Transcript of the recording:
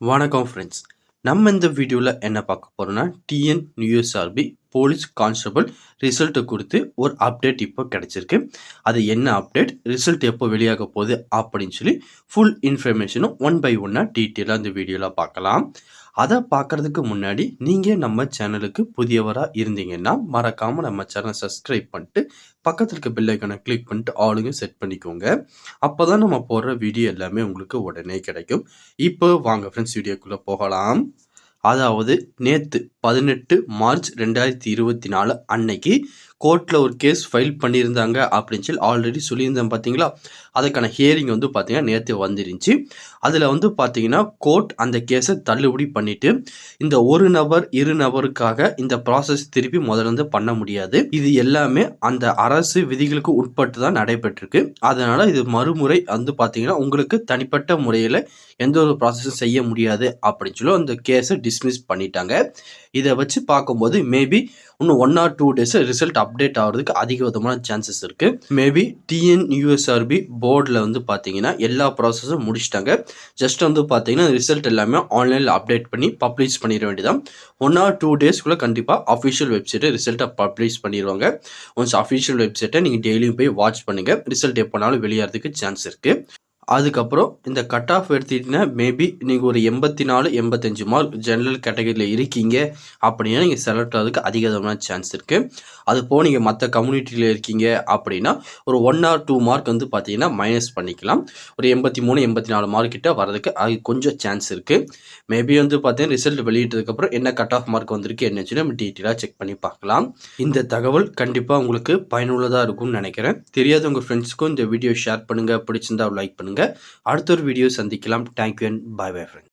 வணக்கம் ஃப்ரெண்ட்ஸ் நம்ம இந்த வீடியோவில் என்ன பார்க்க போகிறோம்னா TN USRB police constable result கொடுத்து ஒரு அப்டேட் இப்போ கிடச்சிருக்கு. அது என்ன அப்டேட் ரிசல்ட் எப்போ வெளியாக போகுது அப்படின்னு சொல்லி ஃபுல் இன்ஃபர்மேஷனும் ஒன் பை ஒன்னாக டீட்டெயிலாக இந்த வீடியோவில் பார்க்கலாம். அதை பார்க்குறதுக்கு முன்னாடி நீங்கள் நம்ம சேனலுக்கு புதியவராக இருந்தீங்கன்னா மறக்காமல் நம்ம சேனலை சப்ஸ்கிரைப் பண்ணிட்டு பக்கத்தில் இருக்க பெல் கிளிக் பண்ணிட்டு ஆளுங்க செட் பண்ணிக்கோங்க. அப்போ தான் நம்ம போடுற வீடியோ எல்லாமே உங்களுக்கு உடனே கிடைக்கும். இப்போ வாங்க ஃப்ரெண்ட்ஸ் வீடியோக்குள்ளே போகலாம். அதாவது நேற்று பதினெட்டு மார்ச் ரெண்டாயிரத்தி இருபத்தி நாலு அன்னைக்கு கோர்ட்டில் ஒரு கேஸ் ஃபைல் பண்ணியிருந்தாங்க அப்படின்னு சொல்லி ஆல்ரெடி சொல்லியிருந்தேன் பார்த்தீங்களா அதுக்கான ஹியரிங் வந்து பார்த்தீங்கன்னா நேற்று வந்துருந்துச்சு. அதில் வந்து பார்த்தீங்கன்னா கோர்ட் அந்த கேஸை தள்ளுபடி பண்ணிவிட்டு இந்த ஒரு நபர் இரு நபருக்காக இந்த ப்ராசஸ் திருப்பி முதல்ல வந்து பண்ண முடியாது. இது எல்லாமே அந்த அரசு விதிகளுக்கு உட்பட்டு தான் நடைபெற்றிருக்கு. அதனால் இது மறுமுறை வந்து பார்த்தீங்கன்னா உங்களுக்கு தனிப்பட்ட முறையில் எந்த ஒரு ப்ராசஸும் செய்ய முடியாது அப்படின்னு சொல்லி அந்த கேஸை டிஸ்மிஸ் பண்ணிட்டாங்க. இதை வச்சு பார்க்கும்போது மேபி இன்னும் one or two days result update ஆகிறதுக்கு அதிக விதமான சான்சஸ் இருக்குது மேபி டிஎன் யூஎஸ்ஆர்பி போர்டில் வந்து பார்த்தீங்கன்னா எல்லா ப்ராசஸும் முடிச்சிட்டாங்க. ஜஸ்ட் வந்து பார்த்தீங்கன்னா ரிசல்ட் எல்லாமே ஆன்லைனில் அப்டேட் பண்ணி பப்ளிஷ் பண்ணிட வேண்டியதான் ஒன் ஆர் டூ டேஸ்க்குள்ளே கண்டிப்பாக அஃபிஷியல் வெப்சைட்டை ரிசல்ட்டை பப்ளிஷ் பண்ணிடுவாங்க ஒன்ஸ் அஃபிஷியல் வெப்சைட்டை நீங்கள் டெய்லியும் போய் வாட்ச் பண்ணுங்கள் ரிசல்ட் எப்போனாலும் வெளியாகிறதுக்கு சான்ஸ் இருக்குது அதுக்கப்புறம் இந்த கட் ஆஃப் எடுத்துக்கிட்டிங்கன்னா மேபி நீங்கள் ஒரு எண்பத்தி நாலு எண்பத்தஞ்சு மார்க் ஜென்ரல் கேட்டகரியில் இருக்கீங்க அப்படின்னா நீங்கள் செலக்ட் ஆகிறதுக்கு அதிகமான சான்ஸ் இருக்குது அது போக நீங்கள் மற்ற கம்யூனிட்டியில் இருக்கீங்க அப்படின்னா ஒரு ஒன் ஆர் டூ மார்க் வந்து பார்த்தீங்கன்னா மைனஸ் பண்ணிக்கலாம். ஒரு எண்பத்தி மூணு எண்பத்தி நாலு மார்க் கிட்ட வரதுக்கு அது கொஞ்சம் சான்ஸ் இருக்குது மேபி வந்து பார்த்தீங்கன்னா ரிசல்ட் வெளியிட்டதுக்கப்புறம் என்ன கட் ஆஃப் மார்க் வந்திருக்கு என்னச்சுன்னு நம்ம டீட்டெயிலாக செக் பண்ணி பார்க்கலாம். இந்த தகவல் கண்டிப்பாக உங்களுக்கு பயனுள்ளதாக இருக்கும்னு நினைக்கிறேன். தெரியாத உங்கள் ஃப்ரெண்ட்ஸ்க்கும் இந்த வீடியோ ஷேர் பண்ணுங்கள் பிடிச்சிருந்தா லைக் பண்ணுங்கள் அடுத்த ஒரு வீடியோ சந்திக்கலாம். Thank you and bye bye friend